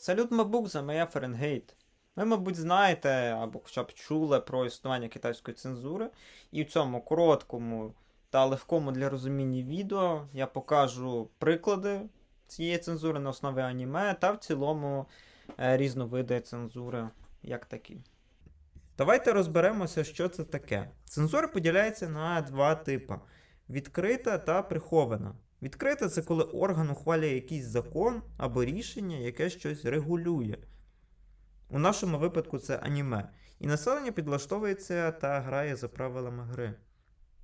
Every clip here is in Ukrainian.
Салют Мабукза, моя Фаренгейт. Ви, мабуть, знаєте або хоча б чули про існування китайської цензури. І в цьому короткому та легкому для розуміння відео я покажу приклади цієї цензури на основі аніме та в цілому е, різновиди цензури як такі. Давайте розберемося, що це таке. Цензура поділяється на два типи: відкрита та прихована. Відкрита це коли орган ухвалює якийсь закон або рішення, яке щось регулює. У нашому випадку це аніме. І населення підлаштовується та грає за правилами гри.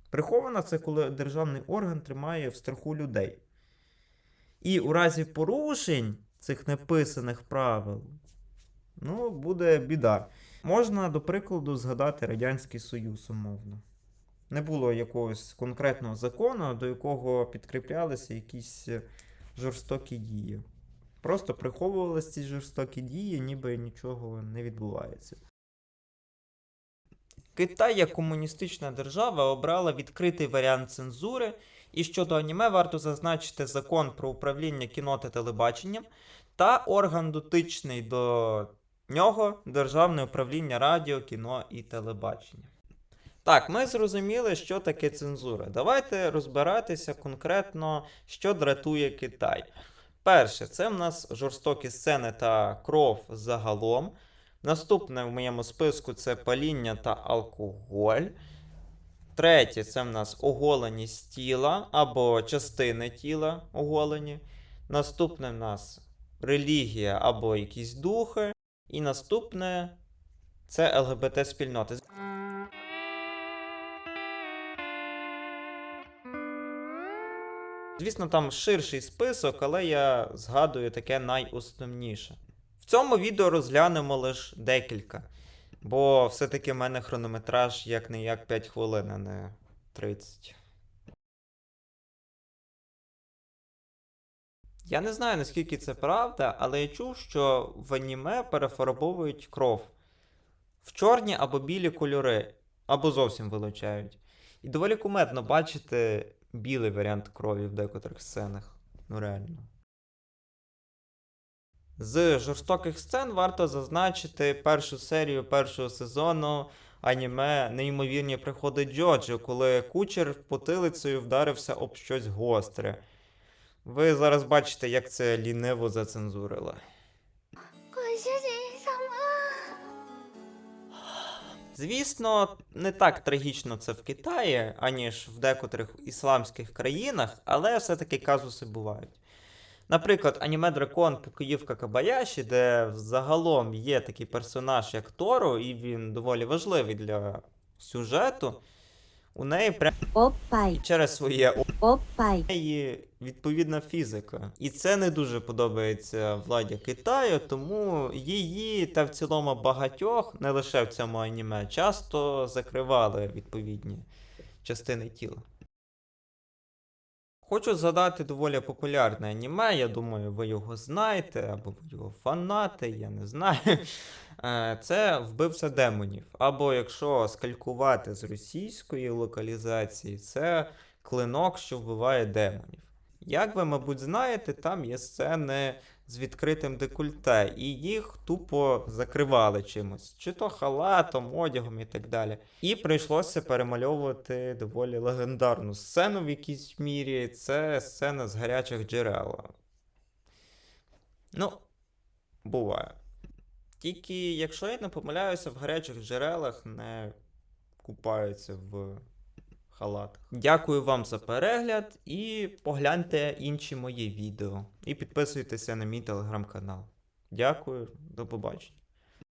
Прихована це коли державний орган тримає в страху людей. І у разі порушень цих неписаних правил, ну, буде біда. Можна, до прикладу, згадати Радянський Союз умовно. Не було якогось конкретного закону, до якого підкріплялися якісь е, жорстокі дії. Просто приховувалися ці жорстокі дії, ніби нічого не відбувається. Китай як комуністична держава обрала відкритий варіант цензури, і щодо аніме варто зазначити закон про управління кіно та телебаченням та орган дотичний до нього Державне управління радіо, кіно і телебачення. Так, ми зрозуміли, що таке цензура. Давайте розбиратися конкретно, що дратує Китай. Перше, це в нас жорстокі сцени та кров загалом. Наступне в моєму списку це паління та алкоголь. Третє це в нас оголеність тіла або частини тіла оголені. Наступне в нас релігія або якісь духи. І наступне це ЛГБТ-спільноти. Звісно, там ширший список, але я згадую таке найосновніше. В цьому відео розглянемо лише декілька, бо все-таки в мене хронометраж як не як 5 хвилин, а не 30. Я не знаю, наскільки це правда, але я чув, що в аніме перефарбовують кров в чорні або білі кольори, або зовсім вилучають. І доволі кумедно бачити білий варіант крові в декотрих сценах. Ну реально. З жорстоких сцен варто зазначити першу серію першого сезону аніме Неймовірні приходи Джоджо, коли кучер потилицею вдарився об щось гостре. Ви зараз бачите, як це ліниво зацензурили. Звісно, не так трагічно це в Китаї, аніж в декотрих ісламських країнах, але все-таки казуси бувають. Наприклад, аніме Дракон Покоївка Кабаяші, де загалом є такий персонаж, як Торо, і він доволі важливий для сюжету. У неї прям Опай. через своє Опай. неї відповідна фізика. І це не дуже подобається владі Китаю, тому її та в цілому багатьох, не лише в цьому аніме, часто закривали відповідні частини тіла. Хочу згадати доволі популярне аніме, я думаю, ви його знаєте, або ви його фанати, я не знаю. Е, Це вбивця демонів. Або якщо скалькувати з російської локалізації, це клинок, що вбиває демонів. Як ви, мабуть, знаєте, там є сцени з відкритим декольте, і їх тупо закривали чимось, чи то халатом, одягом і так далі. І прийшлося перемальовувати доволі легендарну сцену в якійсь мірі. Це сцена з гарячих джерел. Ну, буває. Тільки, якщо я не помиляюся, в гарячих джерелах не купаються в халатах. Дякую вам за перегляд і погляньте інші мої відео. І підписуйтеся на мій телеграм-канал. Дякую, до побачення.